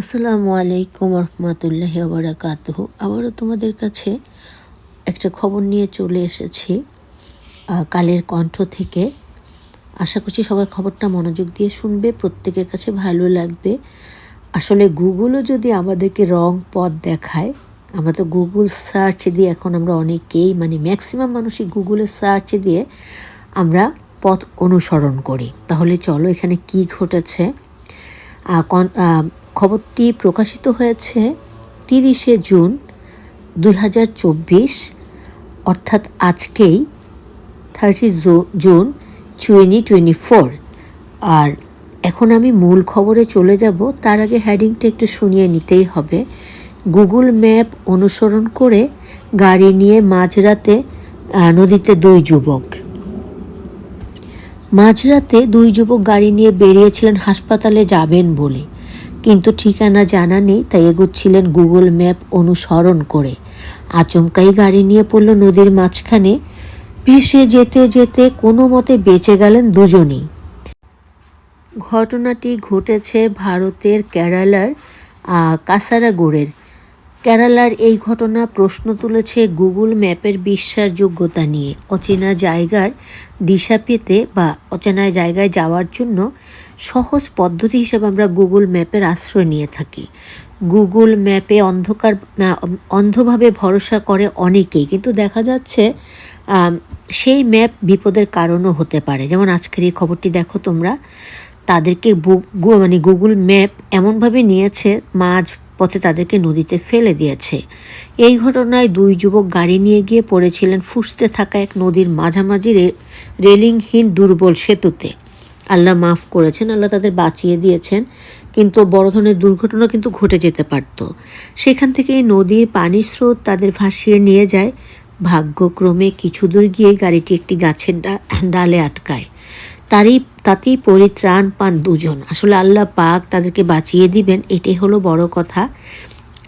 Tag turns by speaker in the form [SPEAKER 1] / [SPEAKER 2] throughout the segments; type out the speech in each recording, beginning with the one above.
[SPEAKER 1] আসসালামু আলাইকুম রহমতুল্লাহ বারাকাতুহ। আবারও তোমাদের কাছে একটা খবর নিয়ে চলে এসেছি কালের কণ্ঠ থেকে। আশা করছি সবাই খবরটা মনোযোগ দিয়ে শুনবে, প্রত্যেকের কাছে ভালো লাগবে। আসলে গুগলও যদি আমাদেরকে রং পথ দেখায়, আমরা তো গুগল সার্চ দিয়ে এখন আমরা অনেকেই মানে ম্যাক্সিমাম মানুষই গুগলে সার্চ দিয়ে আমরা পথ অনুসরণ করি। তাহলে চলো এখানে কি ঘটেছে? খবরটি প্রকাশিত হয়েছে তিরিশে জুন দুই হাজার চব্বিশ, অর্থাৎ আজকেই thirty June twenty twenty four আর এখন আমি মূল খবরে চলে যাব, তার আগে হেডিংটা একটু শুনিয়ে নিতেই হবে। গুগল ম্যাপ অনুসরণ করে গাড়ি নিয়ে মাঝরাতে নদীতে দুই যুবক। মাঝরাতে দুই যুবক গাড়ি নিয়ে বেরিয়েছিলেন হাসপাতালে যাবেন বলে। কিন্তু ঠিকানা জানা নেই, তাই এগুচ্ছিলেন গুগল ম্যাপ অনুসরণ করে। আচমকাই গাড়ি নিয়ে পড়ল নদীর মাঝখানে। ভেসে যেতে যেতে কোনো মতে বেঁচে গেলেন দুজনেই। ঘটনাটি ঘটেছে ভারতের কেরালার কাসারাগোড়ের। কেরালার এই ঘটনা প্রশ্ন তুলেছে গুগল ম্যাপের বিশ্বাসযোগ্যতা নিয়ে। অচেনা জায়গার দিশা পেতে বা অচেনা জায়গায় যাওয়ার জন্য সহজ পদ্ধতি হিসেবে আমরা গুগল ম্যাপের আশ্রয় নিয়ে থাকি। গুগল ম্যাপে অন্ধকার অন্ধভাবে ভরসা করে অনেকেই, কিন্তু দেখা যাচ্ছে সেই ম্যাপ বিপদের কারণও হতে পারে। যেমন আজকের এই খবরটি দেখো তোমরা, তাদেরকে মানে গুগল ম্যাপ এমনভাবে নিয়েছে, মাঝ পথে তাদেরকে নদীতে ফেলে দিয়েছে। এই ঘটনায় দুই যুবক গাড়ি নিয়ে গিয়ে পড়েছিলেন ফুসতে থাকা এক নদীর মাঝামাঝি রেলিংহীন দুর্বল সেতুতে। আল্লাহ মাফ করেছেন, আল্লাহ তাদের বাঁচিয়ে দিয়েছেন, কিন্তু বড় ধরনের দুর্ঘটনা কিন্তু ঘটে যেতে পারত। সেখান থেকে নদীর পানির স্রোত তাদের ভাসিয়ে নিয়ে যায়। ভাগ্যক্রমে কিছু দূর গিয়ে গাড়িটি একটি গাছের ডালে আটকায়। তারই, তাতেই পরিত্রাণ পান দুজন। আসলে আল্লাহ পাক তাদেরকে বাঁচিয়ে দিবেন, এটাই হলো বড় কথা।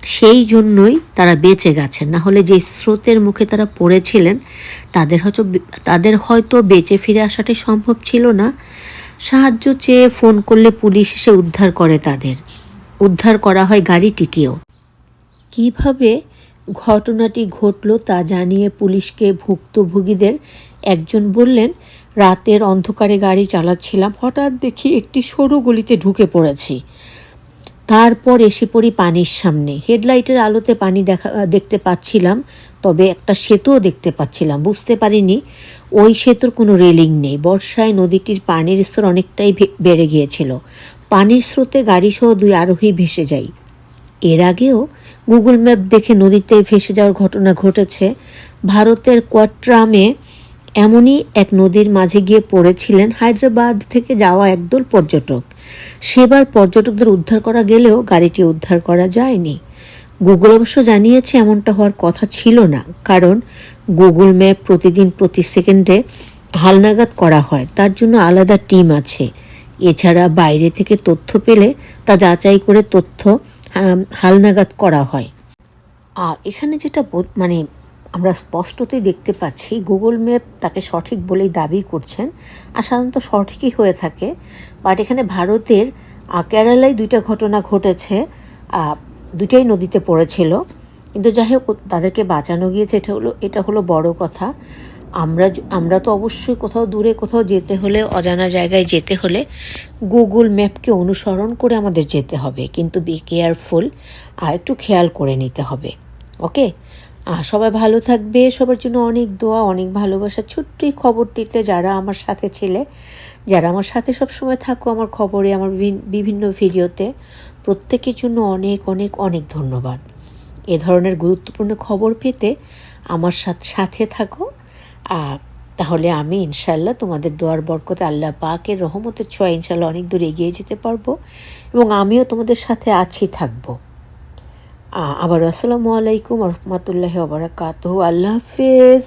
[SPEAKER 1] সেই জন্যই তারা বেঁচে গেছেন। না হলে যে স্রোতের মুখে তারা পড়েছিলেন, তাদের হয়তো তাদের হয়তো বেঁচে ফিরে আসাটাই সম্ভব ছিল না। সাহায্য চেয়ে ফোন করলে পুলিশ এসে উদ্ধার করে তাদের। উদ্ধার করা হয় গাড়িটিকেও। কীভাবে ঘটনাটি ঘটল তা জানিয়ে পুলিশকে ভুক্তভোগীদের একজন বললেন, রাতের অন্ধকারে গাড়ি চালাচ্ছিলাম, হঠাৎ দেখি একটি সরু গলিতে ঢুকে পড়েছি। তারপর এসে পড়ি পানির সামনে। হেডলাইটের আলোতে পানি দেখা, দেখতে পাচ্ছিলাম, তবে একটা সেতুও দেখতে পাচ্ছিলাম। বুঝতে পারিনি, ওই সেতুর কোনো রেলিং নেই। বর্ষায় নদীটির পানির স্তর অনেকটাই বেড়ে গিয়েছিল। পানির স্রোতে গাড়িসহ দুই আরোহী ভেসে যায়। এর আগেও গুগল ম্যাপ দেখে নদীতে ভেসে যাওয়ার ঘটনা ঘটেছে। ভারতের কোয়াট্রামে এমনই এক নদীর মাঝে গিয়ে পড়েছিলেন হায়দ্রাবাদ থেকে যাওয়া একদল পর্যটক। সেবার পর্যটকদের উদ্ধার করা গেলেও গাড়িটি উদ্ধার করা যায়নি। গুগল অবশ্য জানিয়েছে এমনটা হওয়ার কথা ছিল না, কারণ গুগল ম্যাপ প্রতিদিন প্রতি সেকেন্ডে হালনাগাদ করা হয়, তার জন্য আলাদা টিম আছে। এছাড়া বাইরে থেকে তথ্য পেলে তা যাচাই করে তথ্য হালনাগাদ করা হয়। আর এখানে যেটা মানে আমরা স্পষ্টতই দেখতে পাচ্ছি গুগল ম্যাপ তাকে সঠিক বলেই দাবি করছেন আর সাধারণত সঠিকই হয়ে থাকে। বাট এখানে ভারতের কেরালায় দুইটা ঘটনা ঘটেছে আহ, দুইটাই নদীতে পড়েছিল। কিন্তু যাই হোক তাদেরকে বাঁচানো গিয়েছে এটা হলো এটা হলো বড় কথা। আমরা আমরা তো অবশ্যই কোথাও দূরে কোথাও যেতে হলে, অজানা জায়গায় যেতে হলে গুগল ম্যাপকে অনুসরণ করে আমাদের যেতে হবে। কিন্তু বি কেয়ারফুল আর একটু খেয়াল করে নিতে হবে। ওকে আর সবাই ভালো থাকবে। সবার জন্য অনেক দোয়া, অনেক ভালোবাসা। ছোট্ট এই খবরটিতে যারা আমার সাথে ছিলে, যারা আমার সাথে সবসময় থাকো, আমার খবরে, আমার বিভিন্ন ভিডিওতে, প্রত্যেকের জন্য অনেক অনেক অনেক ধন্যবাদ। এ ধরনের গুরুত্বপূর্ণ খবর পেতে আমার সাথে থাকো। তাহলে আমি ইনশাল্লাহ তোমাদের দোয়ার বরকতে আল্লাহ পাকের রহমতের ছোঁয়া ইনশাল্লাহ অনেক দূর এগিয়ে যেতে পারব এবং আমিও তোমাদের সাথে আছি, থাকব। আবার আসসালামু আলাইকুম রহমতুল্লাহ আবরাকাত আল্লাহ হাফেজ।